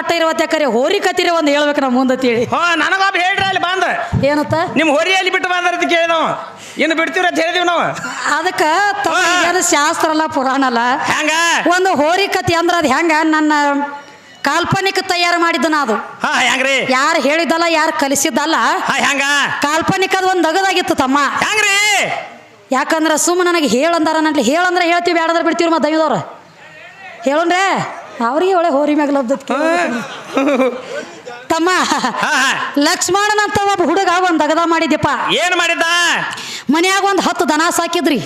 ಅಟ್ಟ ಇರುವತ್ತೆ ಕರೆ ಹೋರಿ ಕತ್ತಿರ ಒಂದು ಹೇಳ್ಬೇಕು ನಾವು ಮುಂದೆ ತಿಳಿ ಹಾ ನನಗೊಬ್ಬ ಹೇಳ್ರಿ ಅಲ್ಲಿ ಬಂದ. ಏನತ್ತ? ನಿಮ್ಮ ಹೊರಿಯಲ್ಲಿ ಬಿಟ್ಟು ಬಂದ್ರ ಅಂತ ಕೇಳಿ ನಾವು. ಇನ್ನು ಬಿಡ್ತೀವ್ರ ಅಂತ ಹೇಳಿದೀವಿ ನಾವು. ಅದಕ್ಕ. ಏನು ಶಾಸ್ತ್ರ ಅಲ್ಲ ಪುರಾಣ ಅಲ್ಲ? ಹೆಂಗ? ಒಂದು ಹೋರಿ ಕತಿ ಅಂದ್ರ ಅದು ಹೆಂಗ? ನನ್ನ ಕಾಲ್ಪನಿಕ ತಯಾರು ಮಾಡಿದ್ದನ ಅದು. ಹೆಂಗ್ರಿ? ಯಾರು ಹೇಳಿದ್ದಲ್ಲ ಯಾರು ಕಲಿಸಿದ್ದಲ್ಲ ಹಾ ಕಾಲ್ಪನಿಕ ಅದು ಒಂದು ದಗದಾಗಿತ್ತು ತಮ್ಮ. ಹೆಂಗ್ರಿ? ಯಾಕಂದ್ರೆ ಸುಮ್ಮ ನನಗೆ ಹೇಳಂದಾರ ನನ್ಲಿ ಹೇಳಂದ್ರೆ ಹೇಳ್ತೀವಿ ಬೇಡಂದ್ರೆ ಬಿಡ್ತೀವಿ ಮತ್ತೆ ದೈವದವ್ರ. ಹೇಳೋಣ್ರೆ? ಅವ್ರಿಗೆ ಒಳ್ಳೆ ಹೋರಿ ಮ್ಯಾಗ ಲಬ್ದತ್ ತಮ್ಮ ಲಕ್ಷ್ಮಣನ ಅಂತ ಒಬ್ಬ ಹುಡುಗ ಒಂದ್ ದಗದ ಮಾಡಿದ್ಯಪ್ಪ. ಏನ್ ಮಾಡಿದ್ದ? ಮನ್ಯಾಗ ಒಂದ್ ಹತ್ತು ದನ ಸಾಕಿದ್ರಿ.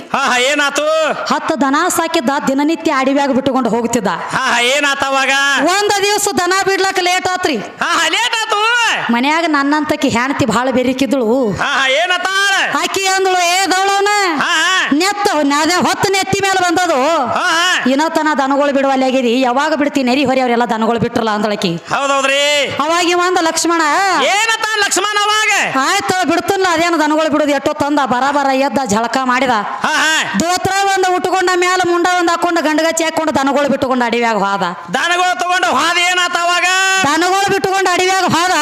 ಏನಾತು? ಹತ್ತು ದನ ಸಾಕಿದ್ದ ದಿನನಿತ್ಯ ಅಡಿವ್ಯಾಗ ಬಿಟ್ಟುಕೊಂಡು ಹೋಗ್ತಿದ್ದ. ಹಾ ಹಾ ಏನಾತ ಅವಾಗ? ಒಂದ್ ದಿವಸ ದನ ಬಿಡ್ಲಕ್ ಲೇಟ್ ಆತ್ರಿ. ಲೇಟ್ ಮನ್ಯಾಗ ನನ್ನಂತಕಿ ಹೆಣ್ತಿ ಭಾಳ ಬೆರಿಕಿದ್ಳು. ಏನತ್ತಾಳ ಆಕಿ ಅಂದಳು ಏ ದೌಳವನ ನೆತ್ತ ಅದೇ ಹೊತ್ತು ನೆತ್ತಿ ಮೇಲೆ ಬಂದದು. ಇನ್ನೊತ್ತನ ದನಗಳು ಬಿಡುವಲ್ಲಿ ಆಗಿದಿ ಯಾವಾಗ ಬಿಡ್ತೀನಿ ನೆರಿ ಹೊರಿ ಅವರೆಲ್ಲ ದನಗಳು ಬಿಟ್ರಲ್ಲ ಅಂದಳಕಿ. ಹೌದೌದ್ರಿ. ಅವಾಗ ಅಂದ ಲಕ್ಷ್ಮಣ ಏನತ್ತ ಲಕ್ಷ್ಮಣ ಅವಾಗ? ಆಯ್ತು ಬಿಡ್ತಲ್ಲ ಅದೇನು ದನಗಳು ಬಿಡುದು ಎಷ್ಟೋ ತಂದ ಬರಾಬರ ಬರ ಎದ್ದ ಝಳಕ ಮಾಡಿದ. ದೋತ್ರ ಒಂದು ಉಟ್ಕೊಂಡ ಮ್ಯಾಲ ಮುಂಡ ಒಂದು ಹಾಕೊಂಡು ಗಂಡಗಚ್ಚಿ ಹಾಕೊಂಡು ದನಗಳು ಬಿಟ್ಟುಕೊಂಡು ಅಡಿವ್ಯಾಗ ಹೋದ. ದನಗಳು ತಗೊಂಡು ಹೋದ ಏನಾತ ಅವಾಗ? ದನಗಳು ಬಿಟ್ಟುಕೊಂಡು ಅಡಿವ್ಯಾಗ ಹೋದ.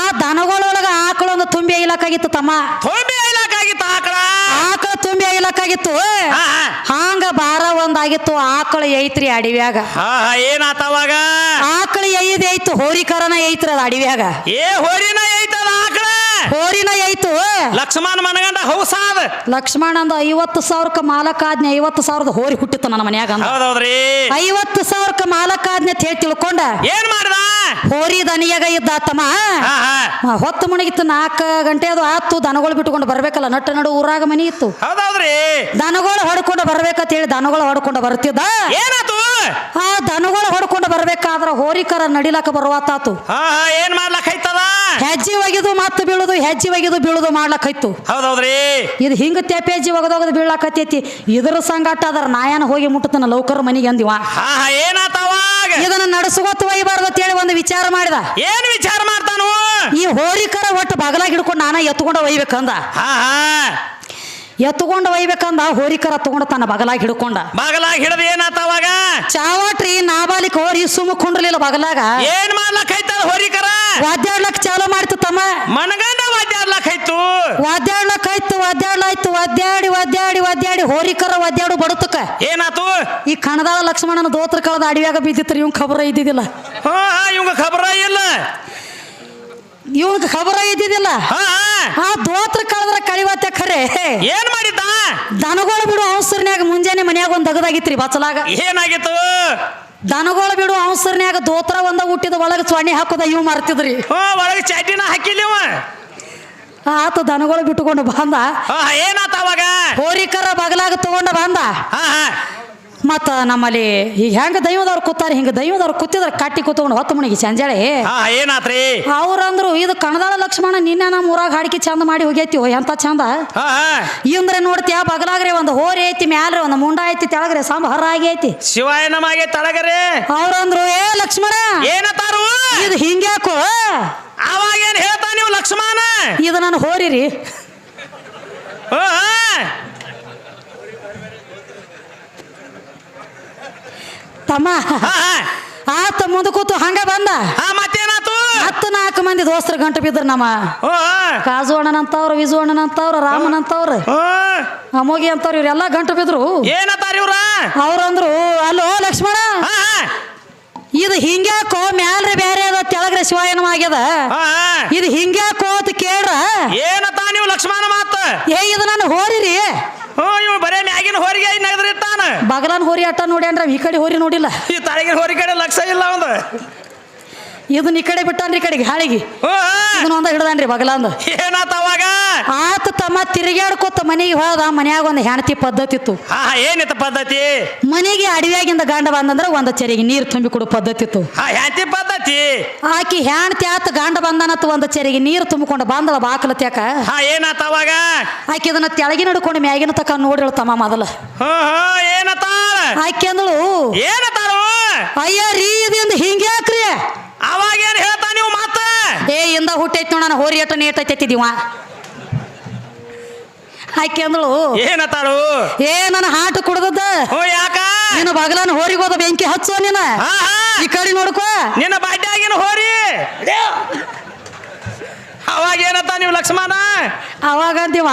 ಆ ದನಗಳೊಳಗ ಆಕಳೊಂದು ತುಂಬಿ ಐಲಕ್ಕಾಗಿತ್ತು ತಮ್ಮ. ತುಂಬಿ ಐಲಕ್ಕಾಗಿತ್ತು ಆಕಳ. ಆಕಳ ತುಂಬಿ ಐಲಕ್ಕಾಗಿತ್ತು. ಹಾಂಗ ಬಾರ ಒಂದಾಗಿತ್ತು ಆಕಳ ಐತ್ರಿ ಅಡಿವ್ಯಾಗ. ಏನಾತವಾಗ ಆಕಳ ಐದ್ ಐತು ಹೋರಿಕರನ ಐತ್ರಿ ಅದ ಅಡಿವ್ಯಾಗ. ಏ ಹೋರಿನ ಆಕಳ ಹೋರಿನ ಐತು ಲಕ್ಷ್ಮಣ ಮನಗಂಡ ಹೌಸಾದ ಲಕ್ಷ್ಮಣ ಅಂದ ಐವತ್ತು ಸಾವಿರಕ್ಕೆ ಮಾಲಕಾಜ್ಞೆ ಐವತ್ತು ಸಾವಿರದ ಹೋರಿ ಹುಟ್ಟಿತ್ತು ನನ್ನ ಮನ್ಯಾಗ ಅಂದ. ಹೌದೌದ್ರಿ. ಐವತ್ತು ಸಾವಿರಕ್ಕೆ ಮಾಲಕಾಜ್ಞೆ ಅಂತ ಹೇಳಿ ತಿಳ್ಕೊಂಡ. ಏನ್ ಮಾಡ್ದ? ಹೋರಿ ದನಿಯಾಗ ಇದ್ದ ತಮ್ಮ ಹೊತ್ತು ಮುಣಗಿತ್ತು ನಾಲ್ಕು ಗಂಟೆ ಅದು ಆತು ದನಗಳು ಬಿಟ್ಟುಕೊಂಡು ಬರ್ಬೇಕಲ್ಲ ನಟ್ಟ ನಡು ಊರಾಗ ಮನಿ ಇತ್ತು. ಹೌದೌದ್ರಿ. ದನಗಳು ಹೊಡ್ಕೊಂಡು ಬರ್ಬೇಕಂತ ಹೇಳಿ ದನಗಳು ಹೊಡ್ಕೊಂಡು ಬರ್ತಿದ್ದ. ಏನಾತು? ಆ ದನಗಳು ಹೊಡ್ಕೊಂಡು ಬರ್ಬೇಕಾದ್ರ ಹೋರಿಕರ ನಡಿಲಕ್ಕ ಬರುವಾತಾತು. ಏನ್ ಮಾಡ್ಲಕ್ ಐತದ ಹೆಜ್ಜೆ ಒಗೆದು ಮತ್ತೆ ಬೀಳುದು ಹೆಜ್ಜೆ ಒಗೆದು ಬೀಳುದು ಮಾಡ್ಲಕ್ಕಾಯ್ತು ಹೌದೌದ್ರಿ? ಇದು ಹಿಂಗ ತೆಪ್ಪೆ ಹೆಜ್ಜೆ ಒಗದೋಗದು ಬೀಳಾಕತ್ತೈತಿ. ಇದ್ರ ಸಂಗಾಟ ಅದರ ನಾಯನ ಹೋಗಿ ಮುಟ್ಟತನ ಲೌಕರ್ ಮನಿಗೆ ಅಂದಿವ. ಹಾ ಹಾ ಏನಾತ ಅವಾಗ? ಇದನ್ನ ನಡ್ಸ್ಕೊತ ಒಯ್ಬಾರ್ದು ಅಂತೇಳಿ ಒಂದು ವಿಚಾರ ಮಾಡಿದ. ಏನ್ ವಿಚಾರ ಮಾಡ್ತಾನು? ಈ ಹೋರಿಕರ ಒಟ್ಟು ಬಗಲಾಗಿ ಹಿಡ್ಕೊಂಡು ನಾನ ಎತ್ಕೊಂಡು ಒಯ್ಬೇಕಂದ. ಹಾ ಹಾ. ಎತ್ಕೊಂಡು ಒಯ್ಬೇಕಂದ ಹೋರಿಕರ ತಗೊಂಡ ತನ್ನ ಬಗಲಾಗಿ ಹಿಡ್ಕೊಂಡ. ಬಗಲಾಗಿ ಹಿಡಿದು ಏನಾತ ಅವಾಗ? ಚಾವಾಟ್ರಿ ನಾಬಾಲಿಕ ಹೋರಿ ಸುಮ್ಮಕೊಂಡಿರ್ಲಿಲ್ಲ ಬಗಲಾಗ. ಏನ್ ಮಾಡ್ಲಕ್ ಐತದ ಹೋರಿಕರ? ವಾದ್ಯಾಡ್ಲಕ್ ಚಾಲು ಮಾಡ್ತು ತಮ್ಮ. ಐತು ವಾದ್ಯಾಡ್ಲಕ್ ಆಯ್ತು ಒದ್ದಾಡಿ ಒದ್ದಾಡಿ ಒದ್ದಾಡಿ ಹೋರಿಕರ ಒದ್ದಾಡು ಬಡತಕ. ಏನಾತು? ಈ ಕಣದಾಳ ಲಕ್ಷ್ಮಣನ ದೋತ್ರ ಕಳದ ಅಡಿಯಾಗ ಬಿದ್ದಿತ್ರಿ ಇವ್ ಖಬರ ಇದ್ದಿದ್ದಿಲ್ಲ. ಹಾ ಇವಂಗ ಖಬರ ಇಲ್ಲ. ಇವನ್ಗೆ ಖಬರ ಇದ್ದಿದ್ದಿಲ್ಲ. ಹಾ ಹಾ. ಆ ದೋತ್ರ ಕಳದ್ರ ಕಳಿವತ್ತೆ ಖರೆ. ಏನ್ ಮಾಡಿದ್ದ? ದನಗಳು ಬಿಡು ಅವಸರ್ನ್ಯಾಗ ಮುಂಜಾನೆ ಮನ್ಯಾಗ ಒಂದ್ ದಗದಾಗಿತ್ರಿ ಬಚ್ಚಲಾಗ. ಏನಾಗಿತ್ತು? ದನಗಳು ಬಿಡು ಅವಸರ್ನ್ಯಾಗ ದೋತ್ರ ಒಂದ ಹುಟ್ಟಿದ ಒಳಗ ಸ್ವಾಣಿ ಹಾಕೋದ ಇವ್ ಮಾರ್ತಿದ್ರಿ. ಒಳಗೆ ಚಡ್ಡಿನ ಹಾಕಿಲ್ಲಿವ ಆತ ದನಗಳು ಬಿಟ್ಟುಕೊಂಡು ಬಂದ. ಏನಾತ ಅವಾಗ? ಹೋರಿಕರ ಬಗಲಾಗ ತಗೊಂಡ ಬಂದ. ಮತ್ತ ನಮ್ಮಲ್ಲಿ ಈಗ ಹೆಂಗ ದೈವದವ್ರು ಕೂತಾರ ಹಿಂಗ ದೈವದವ್ರು ಕೂತಿದ್ರ ಕಟ್ಟಿ ಕೂತ್ಕೊಂಡು ಹೊತ್ತು ಮುಣಿಗೆ ಸಂಜಾಳೆ ಏನಾತ್ರಿ? ಅವ್ರಂದ್ರು ಇದು ಕಣದಾಳ ಲಕ್ಷ್ಮಣ ನಿನ್ನೆ ನಮ್ಮ ಊರಾಗ ಹಾಡಿಕೆ ಚಂದ ಮಾಡಿ ಹೋಗೈತಿ ಎಂತ ಚಂದ. ಇಂದ್ರೆ ನೋಡ್ತೀಯ ಬಗಲಾಗ್ರೆ ಒಂದು ಹೋರಿ ಐತಿ ಮ್ಯಾಲ್ರೆ ಒಂದು ಮುಂಡ ಐತಿ ತೆಳಗ್ರೆ ಸಾಂಬ ಹರ ಆಗೈತಿ. ಶಿವಾಯ ನಮಗೆ ತಳಗರೆ. ಅವ್ರಂದ್ರು ಏ ಲಕ್ಷ್ಮಣ ಏನತ್ತಾರು ಇದು ಹಿಂಗ್ಯಾಕು? ಅವಾಗ ಏನ್ ಹೇಳ್ತಾ ನೀವು ಲಕ್ಷ್ಮಣ! ಇದು ನಾನು ಹೋರಿರಿ. ಹಾ. ತಮ್ಮ ಹಾ. ಆತ ಮುಂದೆ ಕೂತು ಹಂಗ ಬಂದ? ಹಾ ಮತ್ತೇನಾತು? ಹತ್ತು ನಾಲ್ಕು ಮಂದಿ ದೋಸ್ತರ ಗಂಟು ಬಿದ್ರು ನಮ್ಮ. ಹೋ ಕಾಜು ಅಣ್ಣನಂತವ್ರು ವಿಜು ಅಣ್ಣನಂತವ್ರು ರಾಮನಂತವ್ರು. ಅಂತವ್ರು ಅಮೋಗಿ ಅಂತವ್ರು ಇವರೆಲ್ಲ ಗಂಟು ಬಿದ್ರು. ಏನತ್ತಾರ ಇವ್ರ? ಅವ್ರಂದ್ರು ಅಲ್ಲೋ ಲಕ್ಷ್ಮಣ. ಇದು ಹಿಂಗ್ಯಾಕೋ ಮ್ಯಾಲ್ರಿ ಬೇರೆ ಅದ ತೆಳಗ್ರೆ ಶಿವಾಯನ ಆಗ್ಯದ. ಇದು ಹಿಂಗ್ಯಾಕೋ ಅಂತ ಕೇಳ್ರ. ಏನತ್ತ ನೀವು ಲಕ್ಷ್ಮಣ ಮಾತ? ಏ ಇದು ನಾನು ಹೋರಿರಿ. ಇವ್ ಬರೇ ಮ್ಯಾಗಿನ ಹೋರಿಗೆ ತಾನ. ಬಗಲನ್ ಹೋರಿ ಅಟ್ಟ ನೋಡ್ಯಾನ್ರ ಈ ಕಡೆ ಹೋರಿ ನೋಡಿಲ್ಲ. ಈ ತಳಗಿನ ಹೋರಿ ಕಡೆ ಲಕ್ಷ ಇಲ್ಲ ಒಂದು ಇದನ್ನ ಈ ಕಡೆ ಬಿಟ್ಟಾನ್ರಿ ಈ ಕಡೆಗೆ ಹಾಳಿಗೆ. ಇದನ್ನ ಒಂದ ಹಿಡ್ದಾನ್ರಿ ಬಗಲಂದ ಏನಾತ ಅವಾಗ? ಆತ ತಮ್ಮ ತಿರುಗಾಡ್ಕೊತ ಮನೆಗೆ ಹೋದ ಮನ್ಯಾಗ ಒಂದು ಹೆಣತಿ ಪದ್ಧತಿ ಇತ್ತು. ಹಾ ಪದ್ಧತಿ? ಮನೆಗೆ ಅಡವ್ಯಾಗಿಂದ ಗಂಡ ಬಂದಂದ್ರ ಒಂದ ಚರಿಗೆ ನೀರು ತುಂಬಿ ಕೊಡು ಪದ್ಧತಿ ಇತ್ತು. ಹೆಣತಿ ಪದ್ಧತಿ? ಆಕಿ ಹೆಣತಿ ಆತ ಗಂಡ ಬಂದನತ್ತು ಒಂದ ಚರಿಗೆ ನೀರು ತುಂಬಿಕೊಂಡು ಬಂದಳ ಬಾಕಲತ್ಯಾಕ. ಹಾ ಏನಾತ ಅವಾಗ? ಆಕಿ ಇದನ್ನ ತೆಳಗಿನ ಹಿಡ್ಕೊಂಡು ಮ್ಯಾಗಿನ ತಕ ನೋಡಿಳು ತಮ್ಮ ಮೊದಲ. ಏನತ್ತ ಆಕಿ ಅಂದಳು ಏನತಾಳು ಅಯ್ಯ ರೀ ಇದಿಂದ ಹಿಂಗ್ಯಾಕ್ರಿ? ಅವಾಗ ಏನ್ ಹೇಳ್ತಾ ನೀವು ಮಾತ? ಏ ಇಂದ ಹುಟ್ಟೈತಿ ನೋಡ ನಾನು ಹೋರಿ ಅಟ್ಟ ನೇಟೈತಿದಿವ ಆಕಿ ಅಂದಳು ಏನತ್ತಾರು ಏ ನನ್ನ ಹಾಟು ಕುಡ್ದದ್ದು. ಓ ಯಾಕ? ನೀನು ಬಗಲನ ಹೋದ ಬೆಂಕಿ ಹಚ್ಚೋ ನೀನ. ಈ ಕಡೆ ನೋಡ್ಕೋ. ನಿನ್ನ ಬಾಡ್ಯಾಗಿನ ಹೋರಿ. ಅವಾಗ ಏನತ್ತ ನೀವು ಲಕ್ಷ್ಮಣ? ಅವಾಗ ಅಂದಿವ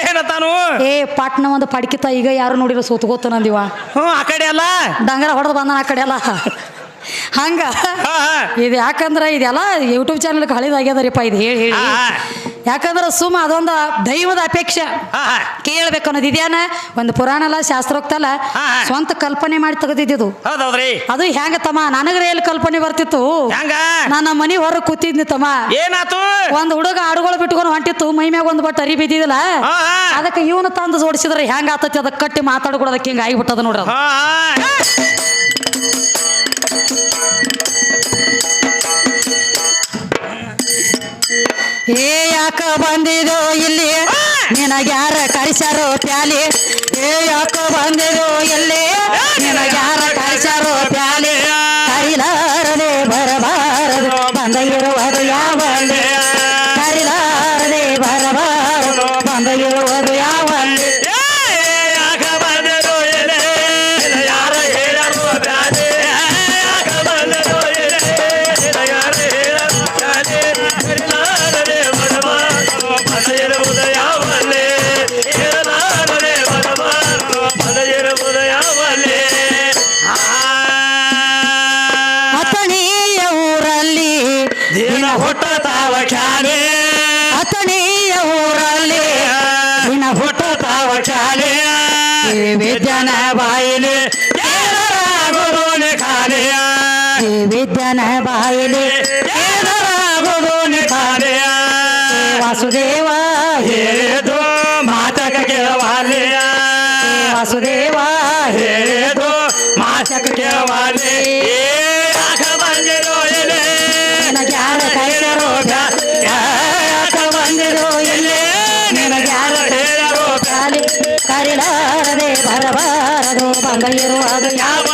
ಏನತ್ತಾನು? ಏ ಪಾಟ್ನ ಒಂದು ಪಡ್ಕಿತ ಈಗ ಯಾರು ನೋಡಿರೋ ಸೋತ್ಕೋತ ನಂದಿವ ಹ್ಞೂ ಆ ಕಡೆ ಅಲ್ಲ. ಡಂಗರ ಹೊಡೆದು ಬಂದನ ಆ ಕಡೆ ಎಲ್ಲ ಹಂಗ? ಇದು ಯಾಕಂದ್ರೆ ಇದೆಲ್ಲ ಯೂಟ್ಯೂಬ್ ಚಾನಲ್ ಹಳಿದಾಗ್ಯದರಿಪ್ಪ ಇದು ಹೇಳಿ ಹೇಳಿ. ಯಾಕಂದ್ರೆ ಸುಮ್ಮ ಅದೊಂದು ದೈವದ ಅಪೇಕ್ಷೆ ಕೇಳ್ಬೇಕು ಅನ್ನೋದು ಇದ್ಯಾನ? ಒಂದು ಪುರಾಣ ಅಲ್ಲ ಶಾಸ್ತ್ರೋಕ್ತ ಅಲ್ಲ ಹಾ, ಹಾ. ಸ್ವಂತ ಕಲ್ಪನೆ ಮಾಡಿ ತೆಗೆದಿದ್ದು ಅದು ಹೆಂಗ ತಮ್ಮ? ನನಗ್ರೆ ಎಲ್ಲಿ ಕಲ್ಪನೆ ಬರ್ತಿತ್ತು? ನನ್ನ ಮನಿ ಹೊರಗೆ ಕೂತಿದ್ನಿ ತಮ್ಮ. ಏನಾತು? ಒಂದು ಹುಡುಗ ಆಡುಗಳು ಬಿಟ್ಕೊಂಡು ಹೊಂಟಿತ್ತು ಮೈ ಮ್ಯಾಗ ಒಂದ್ ಬಟ್ ಅರಿ ಬಿದ್ದಿದಿಲ್ಲ. ಅದಕ್ಕೆ ಇವನು ತಂದು ಜೋಡಿಸಿದ್ರೆ ಹೆಂಗ ಆತತಿ? ಅದಕ್ಕೆ ಕಟ್ಟಿ ಮಾತಾಡ್ಕೊಡೋದಕ್ಕೆ ಹಿಂಗ ಆಗಿಬಿಟ್ಟದ ನೋಡ್ರಿ ಬಂದಿದೋ ಇಲ್ಲಿ? ನಿನಗ್ಯಾರ ಕಳಿಸ್ಯಾರೋ ಪ್ಯಾಲಿ? ಏ ಯಾಕೋ ಬಂದಿದೋ ಇಲ್ಲಿ? ನಿನಗ್ಯಾರ ಈ ವಿದ್ಯನ ಬಾಯಿಲಿ ಗುರುನಿ ಖಾಲಿಯ ಈ ವಿದ್ಯನ ಬಾಯಿಲಿ ಗುರುನಿ ಖಾಲಿಯ ವಾಸುದೇವ ಹೇಳಿದು ಮಾತಕ ಕೇಳವಾಲಿಯ ವಾಸುದೇವ ಹೇಳಿದು ಮಾತಕ ಕೇಳವಾಲಿ ಯಾಕ ಬಂದಿರೋ ಎಲೆ ನಿನಗ್ಯಾರ ಕೈಸರೋ ಯಾಕ ಬಂದಿರೋ ಎಲ್ಲಿ ನಿನಗ್ಯಾರ ಕೈಸರೋ ಚಾಲಿ ಕರಿಲಾರದೆ ಬರಬಾರದು ಬಂದ ಇರುವುದು ಯಾವ